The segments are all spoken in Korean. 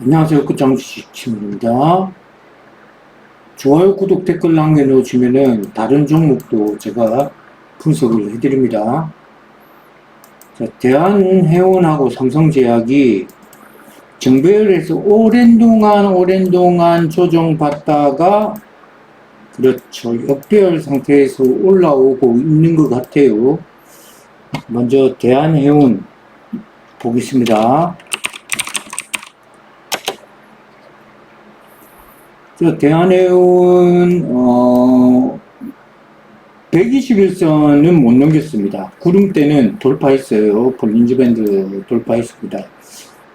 안녕하세요. 끝장주식입니다. 좋아요, 구독, 댓글 남겨놓으시면은 다른 종목도 제가 분석을 해드립니다. 자, 대한해운하고 삼성제약이 정배열에서 오랜 동안, 오랜 동안 조정받다가 그렇죠. 역배열 상태에서 올라오고 있는 것 같아요. 먼저 대한해운 보겠습니다. 저 대한해운 어 121선은 못 넘겼습니다. 구름대는 돌파했어요. 볼린지 밴드 돌파했습니다.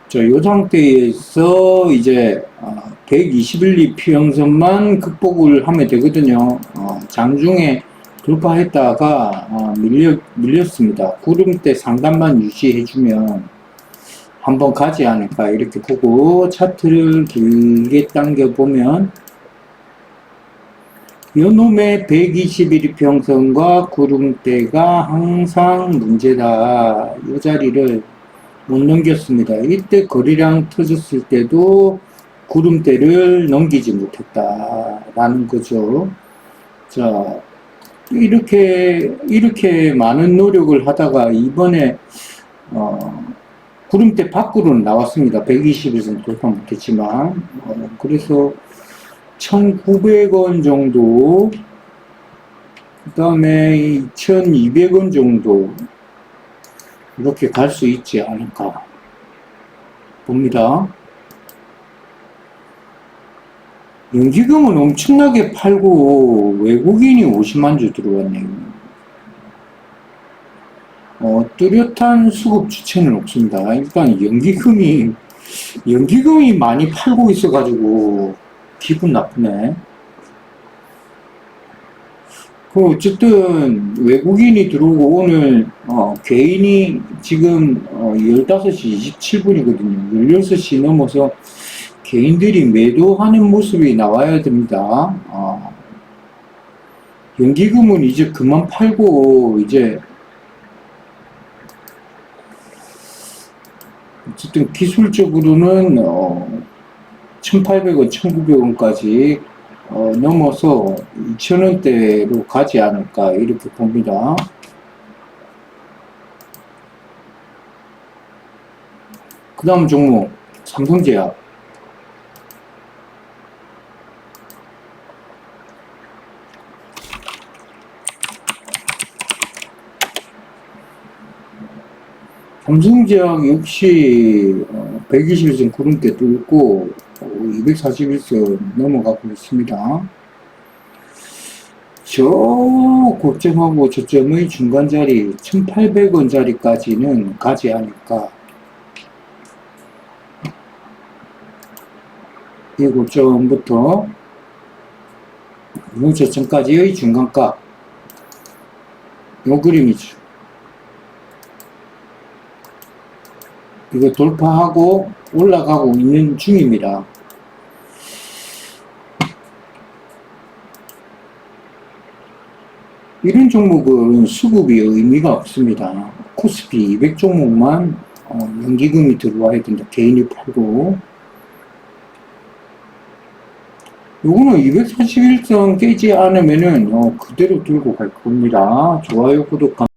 저요 상태에서 이제 어, 121리 피형선만 극복을 하면 되거든요. 어, 장중에 돌파했다가 어, 밀려 밀렸습니다. 구름대 상단만 유지해주면 한번 가지 않을까 이렇게 보고 차트를 길게 당겨 보면 요놈의 121일 평선과 구름대가 항상 문제다. 이 자리를 못 넘겼습니다. 이때 거리량 터졌을 때도 구름대를 넘기지 못했다라는 거죠. 자, 이렇게, 이렇게 많은 노력을 하다가 이번에, 어, 구름대 밖으로는 나왔습니다. 120에서는 돌파 못했지만. 어, 그래서 1,900원 정도, 그 다음에 2,200원 정도, 이렇게 갈 수 있지 않을까 봅니다. 연기금은 엄청나게 팔고 외국인이 50만 주 들어왔네요. 어, 뚜렷한 수급 주체는 없습니다. 일단 연기금이 연기금이 많이 팔고 있어가지고 기분 나쁘네. 그 어쨌든 외국인이 들어오고 오늘 어, 개인이 지금 어, 15시 27분이거든요. 16시 넘어서 개인들이 매도하는 모습이 나와야 됩니다. 어, 연기금은 이제 그만 팔고 이제 어쨌든 기술적으로는 어, 1,800원, 1,900원까지 어, 넘어서 2,000원대로 가지 않을까 이렇게 봅니다. 그 다음 종목 삼성제약 삼성제약 역시 121선 구름대 뚫고 241선 넘어가고 있습니다. 저 고점하고 저점의 중간 자리 1800원 자리까지는 가지 않을까. 이 고점부터 이 저점까지의 중간값. 요 그림이죠. 이거 돌파하고 올라가고 있는 중입니다. 이런 종목은 수급이 의미가 없습니다. 코스피 200 종목만 어, 연기금이 들어와야 된다. 개인이 팔고 요거는 241선 깨지 않으면은 어, 그대로 들고 갈 겁니다. 좋아요, 구독, 감